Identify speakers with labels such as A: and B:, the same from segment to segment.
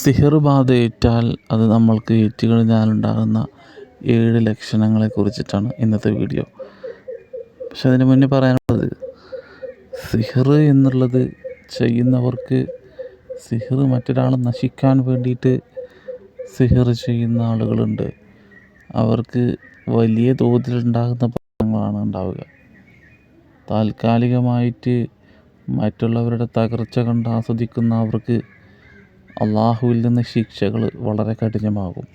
A: സിഹിർ ബാധയേറ്റാൽ അത് നമ്മൾക്ക് ഏറ്റുകഴിഞ്ഞാലുണ്ടാകുന്ന ഏഴ് ലക്ഷണങ്ങളെ കുറിച്ചിട്ടാണ് ഇന്നത്തെ വീഡിയോ. പക്ഷെ അതിന് മുന്നേ പറയാനുള്ളത് സിഹർ എന്നുള്ളത് ചെയ്യുന്നവർക്ക് സിഹർ മറ്റൊരാൾ നശിക്കാൻ വേണ്ടിയിട്ട് സിഹർ ചെയ്യുന്ന ആളുകളുണ്ട്. അവർക്ക് വലിയ തോതിലുണ്ടാകുന്ന പ്രശ്നങ്ങളാണ് ഉണ്ടാവുക. താൽക്കാലികമായിട്ട് മറ്റുള്ളവരുടെ തകർച്ച കണ്ട് ആസ്വദിക്കുന്ന അവർക്ക് അള്ളാഹുവിൽ നിന്ന് ശിക്ഷകൾ വളരെ കഠിനമാകും.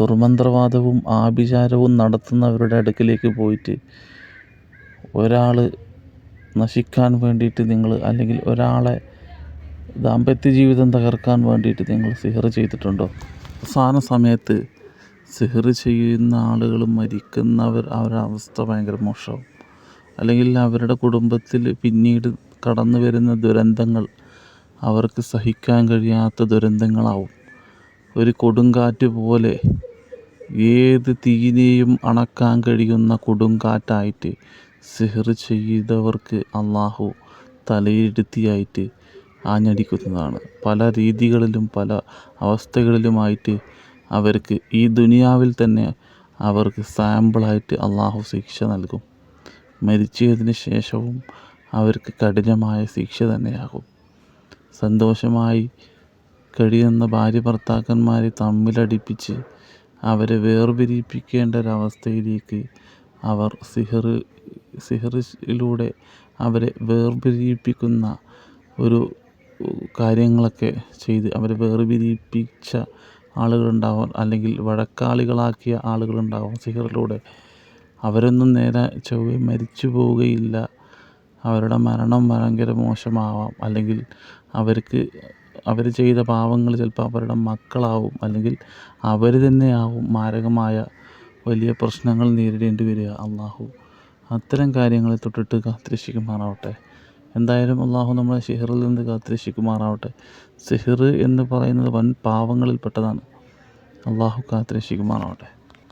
A: ദുർമന്ത്രവാദവും ആഭിചാരവും നടത്തുന്നവരുടെ അടുക്കിലേക്ക് പോയിട്ട് ഒരാൾ നശിക്കാൻ വേണ്ടിയിട്ട് നിങ്ങൾ അല്ലെങ്കിൽ ഒരാളെ ദാമ്പത്യ ജീവിതം തകർക്കാൻ വേണ്ടിയിട്ട് നിങ്ങൾ സിഹർ ചെയ്തിട്ടുണ്ടോ? അവസാന സമയത്ത് സിഹർ ചെയ്യുന്ന ആളുകൾ മരിക്കുന്നവർ അവരുടെ അവസ്ഥ ഭയങ്കര മോശമാവും അല്ലെങ്കിൽ അവരുടെ കുടുംബത്തിൽ പിന്നീട് കടന്നു വരുന്ന ദുരന്തങ്ങൾ അവർക്ക് സഹിക്കാൻ കഴിയാത്ത ദുരന്തങ്ങളാവും. ഒരു കൊടുങ്കാറ്റ് പോലെ ഏത് തീനെയും അണക്കാൻ കഴിയുന്ന കൊടുങ്കാറ്റായിട്ട് സിഹർ ചെയ്തവർക്ക് അള്ളാഹു തലയിരുത്തിയായിട്ട് ആഞ്ഞടിക്കുന്നതാണ്. പല രീതികളിലും പല അവസ്ഥകളിലുമായിട്ട് അവർക്ക് ഈ ദുനിയാവിൽ തന്നെ അവർക്ക് സാമ്പിളായിട്ട് അള്ളാഹു ശിക്ഷ നൽകും. മരിച്ചതിന് ശേഷവും അവർക്ക് കഠിനമായ ശിക്ഷ തന്നെയാകും. സന്തോഷമായി കഴിയുന്ന ഭാര്യ ഭർത്താക്കന്മാരെ തമ്മിലടിപ്പിച്ച് അവരെ വേർപിരിപ്പിക്കേണ്ട ഒരവസ്ഥയിലേക്ക് അവർ സിഹർ സിഹറിലൂടെ അവരെ വേർപിരിപ്പിക്കുന്ന ഒരു കാര്യങ്ങളൊക്കെ ചെയ്ത് അവരെ വേർപിരിപ്പിച്ച ആളുകളുണ്ടാവാം അല്ലെങ്കിൽ വഴക്കാളികളാക്കിയ ആളുകളുണ്ടാവാം സിഹറിലൂടെ അവരൊന്നും നേരെ ചൊവ്വെ മരിച്ചു പോവുകയില്ല. അവരുടെ മരണം ഭയങ്കര മോശമാവാം. അല്ലെങ്കിൽ അവർക്ക് അവർ ചെയ്ത പാവങ്ങൾ ചിലപ്പോൾ അവരുടെ മക്കളാവും. അല്ലെങ്കിൽ അവർ തന്നെയാവും മാരകമായ വലിയ പ്രശ്നങ്ങൾ നേരിടേണ്ടി വരിക. അള്ളാഹു അത്തരം കാര്യങ്ങളെ തൊട്ടിട്ട് കാത്തിരക്ഷിക്കുമാറാവട്ടെ. എന്തായാലും അള്ളാഹു നമ്മളെ സിഹറിൽ നിന്ന് കാത്തിരക്ഷിക്കുമാറാവട്ടെ. സിഹർ എന്ന് പറയുന്നത് വൻ പാവങ്ങളിൽപ്പെട്ടതാണ് അള്ളാഹു കാത്തിരക്ഷിക്കുമാറാവട്ടെ.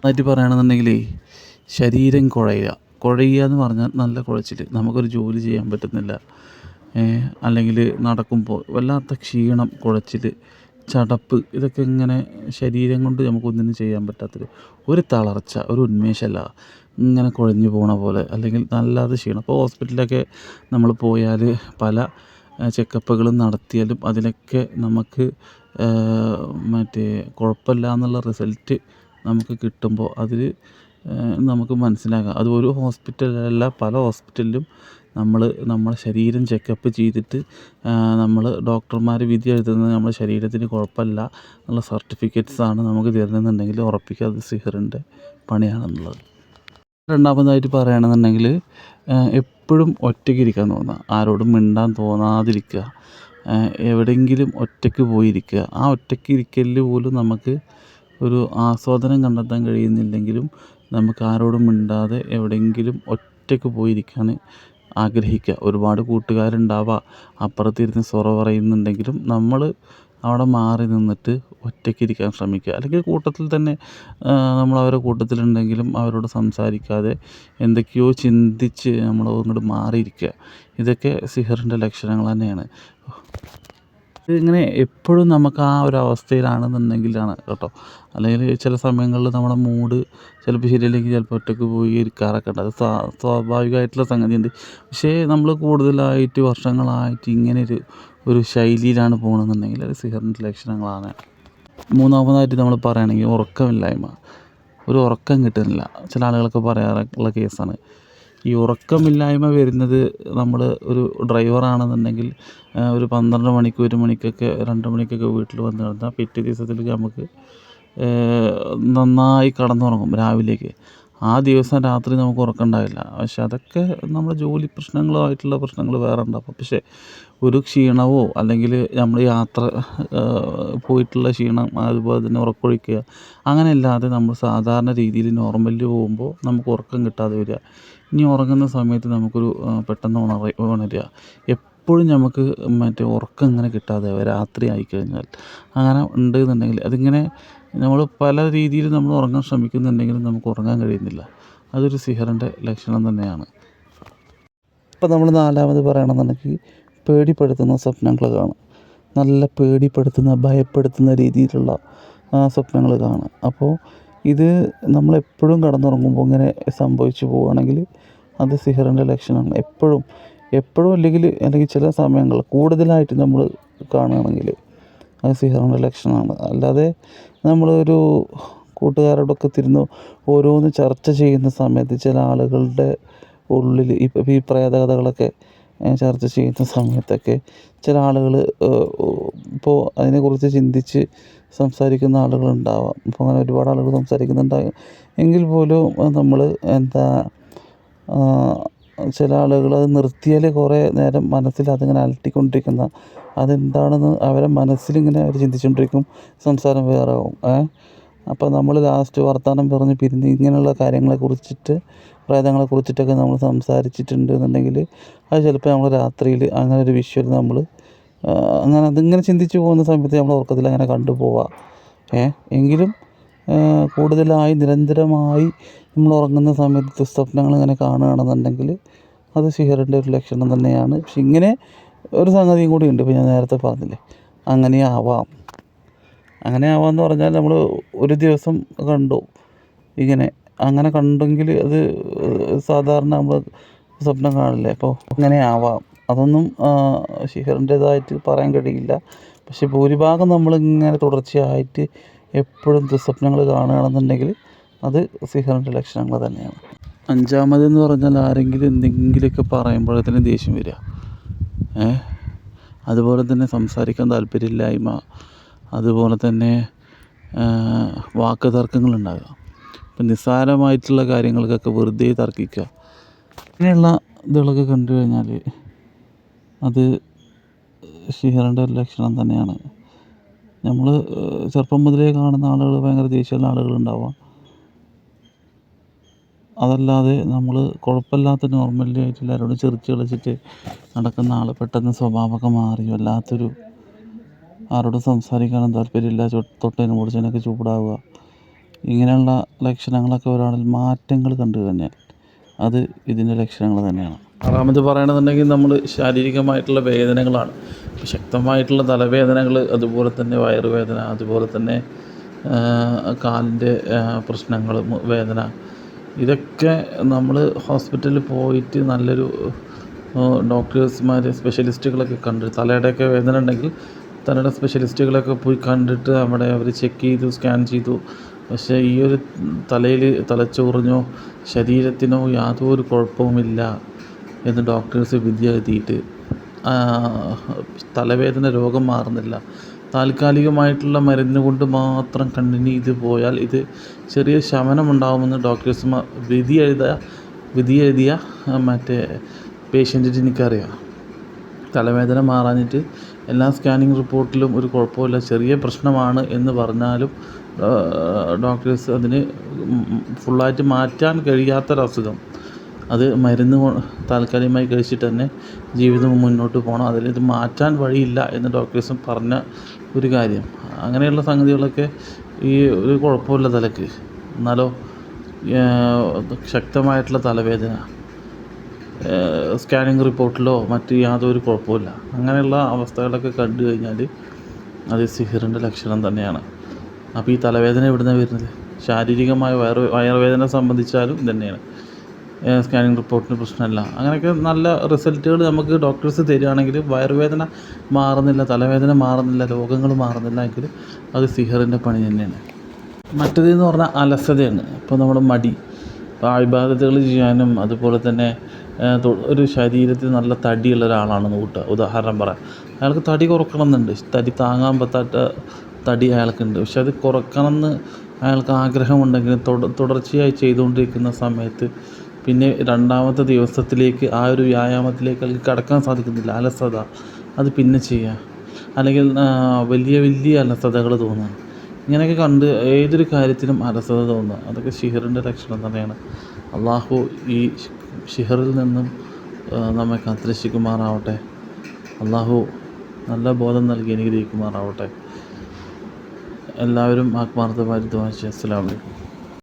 A: ആയിട്ട് പറയുകയാണെന്നുണ്ടെങ്കിൽ ശരീരം കുഴയുക. കുഴയുക എന്ന് പറഞ്ഞാൽ നല്ല കുഴച്ചിൽ നമുക്കൊരു ജോലി ചെയ്യാൻ പറ്റുന്നില്ല. അല്ലെങ്കിൽ നടക്കുമ്പോൾ വല്ലാത്ത ക്ഷീണം കുഴച്ചിൽ ചടപ്പ് ഇതൊക്കെ ഇങ്ങനെ ശരീരം കൊണ്ട് നമുക്കൊന്നിനും ചെയ്യാൻ പറ്റാത്തൊരു ഒരു തളർച്ച ഒരു ഉന്മേഷമല്ല. ഇങ്ങനെ കുഴഞ്ഞു പോണ പോലെ അല്ലെങ്കിൽ നല്ലാതെ ക്ഷീണം. അപ്പോൾ ഹോസ്പിറ്റലിലൊക്കെ നമ്മൾ പോയാൽ പല ചെക്കപ്പുകളും നടത്തിയാലും അതിലൊക്കെ നമുക്ക് മറ്റേ കുഴപ്പമില്ല എന്നുള്ള റിസൾട്ട് നമുക്ക് കിട്ടുമ്പോൾ അതിൽ നമുക്ക് മനസ്സിലാക്കാം. അത് ഒരു ഹോസ്പിറ്റലല്ല പല ഹോസ്പിറ്റലിലും നമ്മൾ നമ്മുടെ ശരീരം ചെക്കപ്പ് ചെയ്തിട്ട് നമ്മൾ ഡോക്ടർമാർ വിധി എഴുതുന്നത് നമ്മുടെ ശരീരത്തിന് കുഴപ്പമില്ല എന്നുള്ള സർട്ടിഫിക്കറ്റ്സാണ് നമുക്ക് തരുന്നതെന്നുണ്ടെങ്കിൽ ഉറപ്പിക്കുക അത് സിഹറിന്റെ പണിയാണെന്നുള്ളത്. രണ്ടാമതായിട്ട് പറയുകയാണെന്നുണ്ടെങ്കിൽ എപ്പോഴും ഒറ്റയ്ക്ക് ഇരിക്കാൻ തോന്നുക. ആരോടും മിണ്ടാൻ തോന്നാതിരിക്കുക. എവിടെയെങ്കിലും ഒറ്റയ്ക്ക് പോയിരിക്കുക. ആ ഒറ്റയ്ക്ക് ഇരിക്കലിൽ പോലും നമുക്ക് ഒരു ആസ്വാദനം കണ്ടെത്താൻ കഴിയുന്നില്ലെങ്കിലും നമുക്ക് ആരോടും മിണ്ടാതെ എവിടെയെങ്കിലും ഒറ്റയ്ക്ക് പോയിരിക്കാൻ ആഗ്രഹിക്കുക. ഒരുപാട് കൂട്ടുകാരുണ്ടാവാം. അപ്പുറത്തിരുന്ന് സൊറ പറയുന്നുണ്ടെങ്കിലും നമ്മൾ അവിടെ മാറി നിന്നിട്ട് ഒറ്റയ്ക്ക് ഇരിക്കാൻ ശ്രമിക്കുക. അല്ലെങ്കിൽ കൂട്ടത്തിൽ തന്നെ നമ്മൾ അവരുടെ കൂട്ടത്തിലുണ്ടെങ്കിലും അവരോട് സംസാരിക്കാതെ എന്തൊക്കെയോ ചിന്തിച്ച് നമ്മൾ അങ്ങോട്ട് മാറിയിരിക്കുക. ഇതൊക്കെ സിഹറിന്റെ ലക്ഷണങ്ങൾ തന്നെയാണ്. ഇങ്ങനെ എപ്പോഴും നമുക്ക് ആ ഒരു അവസ്ഥയിലാണെന്നുണ്ടെങ്കിലാണ് കേട്ടോ. അല്ലെങ്കിൽ ചില സമയങ്ങളിൽ നമ്മുടെ മൂഡ് ചിലപ്പോൾ ശരിയല്ലെങ്കിൽ ചിലപ്പോൾ ഒറ്റയ്ക്ക് പോയി ഇരിക്കാറൊക്കെ ഉണ്ട്. അത് സ്വാഭാവികമായിട്ടുള്ള സംഗതിയുണ്ട്. പക്ഷേ നമ്മൾ കൂടുതലായിട്ട് വർഷങ്ങളായിട്ട് ഇങ്ങനെ ഒരു ഒരു ശൈലിയിലാണ് പോകണമെന്നുണ്ടെങ്കിൽ അത് സിഹറിന്റെ ലക്ഷണങ്ങളാണ്. മൂന്നാമതായിട്ട് നമ്മൾ പറയുകയാണെങ്കിൽ ഉറക്കമില്ലായ്മ. ഒരു ഉറക്കം കിട്ടുന്നില്ല. ചില ആളുകളൊക്കെ പറയാറുള്ള കേസാണ്. ഈ ഉറക്കമില്ലായ്മ വരുന്നത് നമ്മൾ ഒരു ഡ്രൈവറാണെന്നുണ്ടെങ്കിൽ ഒരു പന്ത്രണ്ട് മണിക്ക് ഒരു മണിക്കൊക്കെ രണ്ട് മണിക്കൊക്കെ വീട്ടിൽ വന്ന് കിടന്നാൽ പിറ്റേ ദിവസത്തിലേക്ക് നമുക്ക് നന്നായി കിടന്നുറങ്ങും രാവിലേക്ക്. ആ ദിവസം രാത്രി നമുക്ക് ഉറക്കമുണ്ടാവില്ല. പക്ഷെ അതൊക്കെ നമ്മുടെ ജോലി പ്രശ്നങ്ങളോ ആയിട്ടുള്ള പ്രശ്നങ്ങൾ വേറെ ഉണ്ടാവും പക്ഷേ ഒരു ക്ഷീണമോ അല്ലെങ്കിൽ നമ്മൾ യാത്ര പോയിട്ടുള്ള ക്ഷീണം അതുപോലെ തന്നെ ഉറക്കൊഴിക്കുക അങ്ങനെ അല്ലാതെ നമ്മൾ സാധാരണ രീതിയിൽ നോർമലിൽ പോകുമ്പോൾ നമുക്ക് ഉറക്കം കിട്ടാതെ വരിക. ഇനി ഉറങ്ങുന്ന സമയത്ത് നമുക്കൊരു പെട്ടെന്ന് ഉണരുക. എപ്പോഴും നമുക്ക് മറ്റേ ഉറക്കം ഇങ്ങനെ കിട്ടാതെ രാത്രി ആയിക്കഴിഞ്ഞാൽ അങ്ങനെ ഉണ്ട് എന്നുണ്ടെങ്കിൽ അതിങ്ങനെ നമ്മൾ പല രീതിയിൽ നമ്മൾ ഉറങ്ങാൻ ശ്രമിക്കുന്നുണ്ടെങ്കിലും നമുക്ക് ഉറങ്ങാൻ കഴിയുന്നില്ല. അതൊരു സിഹറിന്റെ ലക്ഷണം തന്നെയാണ്. ഇപ്പം നമ്മൾ നാലാമത് പറയണമെന്നുണ്ടെങ്കിൽ പേടിപ്പെടുത്തുന്ന സ്വപ്നങ്ങൾ കാണും. നല്ല പേടിപ്പെടുത്തുന്ന ഭയപ്പെടുത്തുന്ന രീതിയിലുള്ള സ്വപ്നങ്ങൾ കാണുക അപ്പോൾ ഇത് നമ്മളെപ്പോഴും കടന്നുറങ്ങുമ്പോൾ ഇങ്ങനെ സംഭവിച്ചു പോവുകയാണെങ്കിൽ അത് സിഹറിന്റെ ലക്ഷണമാണ്. എപ്പോഴും എപ്പോഴും അല്ലെങ്കിൽ അല്ലെങ്കിൽ ചില സമയങ്ങളിൽ കൂടുതലായിട്ട് നമ്മൾ കാണുകയാണെങ്കിൽ അത് സിഹറിന്റെ ലക്ഷണമാണ്. അല്ലാതെ നമ്മളൊരു കൂട്ടുകാരോടൊക്കെ തിരുന്ന് ഓരോന്ന് ചർച്ച ചെയ്യുന്ന സമയത്ത് ചില ആളുകളുടെ ഉള്ളിൽ ഇപ്പം ഈ പ്രേതകഥകളൊക്കെ ചർച്ച ചെയ്യുന്ന സമയത്തൊക്കെ ചില ആളുകൾ ഇപ്പോൾ അതിനെക്കുറിച്ച് ചിന്തിച്ച് സംസാരിക്കുന്ന ആളുകളുണ്ടാവാം. ഇപ്പോൾ അങ്ങനെ ഒരുപാട് ആളുകൾ സംസാരിക്കുന്നുണ്ടാകും എങ്കിൽ പോലും നമ്മൾ എന്താ ചില ആളുകൾ അത് നിർത്തിയാൽ കുറേ നേരം മനസ്സിൽ അതിങ്ങനെ അലട്ടിക്കൊണ്ടിരിക്കുന്ന അതെന്താണെന്ന് അവരെ മനസ്സിലിങ്ങനെ അവർ ചിന്തിച്ചുകൊണ്ടിരിക്കും. സംസാരം വേറെ ആവും അപ്പോൾ നമ്മൾ ലാസ്റ്റ് വർത്തമാനം പറഞ്ഞ് പിരിഞ്ഞ് ഇങ്ങനെയുള്ള കാര്യങ്ങളെ കുറിച്ചിട്ട് പ്രേതങ്ങളെ കുറിച്ചിട്ടൊക്കെ നമ്മൾ സംസാരിച്ചിട്ടുണ്ട് എന്നുണ്ടെങ്കിൽ അത് ചിലപ്പോൾ നമ്മൾ രാത്രിയിൽ അങ്ങനെ ഒരു വിഷ്വൽ നമ്മൾ അങ്ങനെ അതിങ്ങനെ ചിന്തിച്ച് പോകുന്ന സമയത്ത് നമ്മൾ ഉറക്കത്തിൽ അങ്ങനെ കണ്ടു പോവാം ഏ? എങ്കിലും കൂടുതലായി നിരന്തരമായി നമ്മൾ ഉറങ്ങുന്ന സമയത്ത് ദുസ്വപ്നങ്ങൾ ഇങ്ങനെ കാണുകയാണെന്നുണ്ടെങ്കിൽ അത് സിഹറിന്റെ ഒരു ലക്ഷണം തന്നെയാണ്. പക്ഷെ ഇങ്ങനെ ഒരു സംഗതിയും കൂടി ഉണ്ട് ഇപ്പോൾ ഞാൻ നേരത്തെ പറഞ്ഞില്ലേ. അങ്ങനെ ആവാം. അങ്ങനെ ആവാമെന്ന് പറഞ്ഞാൽ നമ്മൾ ഒരു ദിവസം കണ്ടു. ഇങ്ങനെ അങ്ങനെ കണ്ടെങ്കിൽ അത് സാധാരണ നമ്മൾ സ്വപ്നം കാണില്ലേ. അപ്പോൾ അങ്ങനെ ആവാം. അതൊന്നും ഷിഹറിന്റേതായിട്ട് പറയാൻ കഴിയില്ല. പക്ഷെ ഭൂരിഭാഗം നമ്മളിങ്ങനെ തുടർച്ചയായിട്ട് എപ്പോഴും ദുസ്വപ്നങ്ങൾ കാണുകയാണെന്നുണ്ടെങ്കിൽ അത് സിഹറിന്റെ ലക്ഷണങ്ങൾ തന്നെയാണ്. അഞ്ചാമതെന്ന് പറഞ്ഞാൽ ആരെങ്കിലും എന്തെങ്കിലുമൊക്കെ പറയുമ്പോഴത്തേനും ദേഷ്യം വരിക. ഏ? അതുപോലെ തന്നെ സംസാരിക്കാൻ താല്പര്യമില്ലായ്മ. അതുപോലെ തന്നെ വാക്ക് തർക്കങ്ങൾ ഉണ്ടാകുക ഇപ്പം നിസ്സാരമായിട്ടുള്ള കാര്യങ്ങൾക്കൊക്കെ വെറുതെ തർക്കിക്കുക. ഇങ്ങനെയുള്ള ഇതുകളൊക്കെ കണ്ടു കഴിഞ്ഞാൽ അത് ഷിഹറിന്റെ ഒരു ലക്ഷണം തന്നെയാണ്. നമ്മൾ ചെറുപ്പം മുതലേ കാണുന്ന ആളുകൾ ഭയങ്കര ദേഷ്യമുള്ള ആളുകളുണ്ടാവാം. അതല്ലാതെ നമ്മൾ കുഴപ്പമില്ലാത്ത നോർമലി ആയിട്ട് എല്ലാവരോടും ചിരിച്ച് കളിച്ചിട്ട് നടക്കുന്ന ആൾ പെട്ടെന്ന് സ്വഭാവമൊക്കെ മാറി വല്ലാത്തൊരു ആരോടും സംസാരിക്കാനും താല്പര്യമില്ല തൊട്ടതിനും മുടിച്ചതിനൊക്കെ ചൂടാവുക. ഇങ്ങനെയുള്ള ലക്ഷണങ്ങളൊക്കെ ഒരാളിൽ മാറ്റങ്ങൾ കണ്ടു കഴിഞ്ഞാൽ അത് ഇതിന്റെ ലക്ഷണങ്ങൾ തന്നെയാണ്. ആറാമത് പറയണമെന്നുണ്ടെങ്കിൽ നമ്മൾ ശാരീരികമായിട്ടുള്ള വേദനകളാണ്. ശക്തമായിട്ടുള്ള തലവേദനകൾ അതുപോലെ തന്നെ വയറുവേദന അതുപോലെ തന്നെ കാലിന്റെ പ്രശ്നങ്ങൾ വേദന ഇതൊക്കെ നമ്മൾ ഹോസ്പിറ്റലിൽ പോയിട്ട് നല്ലൊരു ഡോക്ടേഴ്സ്മാർ സ്പെഷ്യലിസ്റ്റുകളൊക്കെ കണ്ട് തലയുടെയൊക്കെ വേദന ഉണ്ടെങ്കിൽ തലയുടെ സ്പെഷ്യലിസ്റ്റുകളൊക്കെ പോയി കണ്ടിട്ട് അവിടെ അവർ ചെക്ക് ചെയ്തു സ്കാൻ ചെയ്തു. പക്ഷേ ഈ ഒരു തലയിൽ തലച്ചോറിനോ ശരീരത്തിനോ യാതൊരു കുഴപ്പവുമില്ല എന്ന് ഡോക്ടേഴ്സ് വിധി എഴുതിയിട്ട് തലവേദന രോഗം മാറുന്നില്ല. താൽക്കാലികമായിട്ടുള്ള മരുന്ന് കൊണ്ട് മാത്രം കണ്ടിന്യൂ ചെയ്ത് പോയാൽ ഇത് ചെറിയ ശമനമുണ്ടാകുമെന്ന് ഡോക്ടേഴ്സ് വിധി എഴുതിയ വിധി എഴുതിയ മറ്റേ പേഷ്യന്റിന് എനിക്കറിയാം. തലവേദന മാറാഞ്ഞിട്ട് എല്ലാ സ്കാനിങ് റിപ്പോർട്ടിലും ഒരു കുഴപ്പമില്ല ചെറിയ പ്രശ്നമാണ് എന്ന് പറഞ്ഞാലും ഡോക്ടേഴ്സ് അതിന് ഫുള്ളായിട്ട് മാറ്റാൻ കഴിയാത്തൊരസുഖം. അത് മരുന്ന് താൽക്കാലികമായി കഴിച്ചിട്ട് തന്നെ ജീവിതം മുന്നോട്ട് പോകണം. അതിൽ ഇത് മാറ്റാൻ വഴിയില്ല എന്ന് ഡോക്ടേഴ്സും പറഞ്ഞ ഒരു കാര്യം. അങ്ങനെയുള്ള സംഗതികളൊക്കെ ഈ ഒരു കുഴപ്പമില്ല തലക്ക് എന്നാലോ ശക്തമായിട്ടുള്ള തലവേദന സ്കാനിങ് റിപ്പോർട്ടിലോ മറ്റ് യാതൊരു കുഴപ്പമില്ല അങ്ങനെയുള്ള അവസ്ഥകളൊക്കെ കണ്ടു കഴിഞ്ഞാൽ അത് സിഹിറിന്റെ ലക്ഷണം തന്നെയാണ്. അപ്പോൾ ഈ തലവേദന എവിടുന്നാണ് വരുന്നത്? ശാരീരികമായ വയറ് വയറുവേദന സംബന്ധിച്ചാലും ഇതുതന്നെയാണ് സ്കാനിങ് റിപ്പോർട്ടിന് പ്രശ്നമല്ല. അങ്ങനെയൊക്കെ നല്ല റിസൾട്ടുകൾ നമുക്ക് ഡോക്ടേഴ്സ് തരികയാണെങ്കിൽ വയറുവേദന മാറുന്നില്ല തലവേദന മാറുന്നില്ല രോഗങ്ങൾ മാറുന്നില്ല എങ്കിൽ അത് സിഹറിന്റെ പണി തന്നെയാണ്. മറ്റേതെന്ന് പറഞ്ഞാൽ അലസതയാണ്. ഇപ്പോൾ നമ്മുടെ മടി ഇബാദത്തുകൾ ചെയ്യാനും അതുപോലെ തന്നെ ഒരു ശരീരത്തിൽ നല്ല തടിയുള്ള ഒരാളാണെന്ന് കൂട്ടുക. ഉദാഹരണം പറയാം. അയാൾക്ക് തടി കുറക്കണം എന്നുണ്ട് തടി താങ്ങാൻ പറ്റാത്ത തടി അയാൾക്കുണ്ട്. പക്ഷെ അത് കുറയ്ക്കണമെന്ന് അയാൾക്ക് ആഗ്രഹമുണ്ടെങ്കിൽ തുടർച്ചയായി ചെയ്തുകൊണ്ടിരിക്കുന്ന സമയത്ത് പിന്നെ രണ്ടാമത്തെ ദിവസത്തിലേക്ക് ആ ഒരു വ്യായാമത്തിലേക്ക് അല്ലെങ്കിൽ കടക്കാൻ സാധിക്കുന്നില്ല അലസത. അത് പിന്നെ ചെയ്യുക അല്ലെങ്കിൽ വലിയ വലിയ അലസതകൾ തോന്നുക ഇങ്ങനെയൊക്കെ കണ്ട് ഏതൊരു കാര്യത്തിലും അലസത തോന്നുക അതൊക്കെ ഷിഹറിന്റെ ലക്ഷണം തന്നെയാണ്. അള്ളാഹു ഈ ഷിഹറിൽ നിന്നും നമ്മെ കാത്തിരക്ഷിക്കുമാറാവട്ടെ അള്ളാഹു നല്ല ബോധം നൽകി അനുഗ്രഹിക്കുമാറാവട്ടെ. എല്ലാവരും ആത്മാർത്ഥമായി ദ്വാ ചെയ്യുക അസ്സലാമു അലൈക്കും.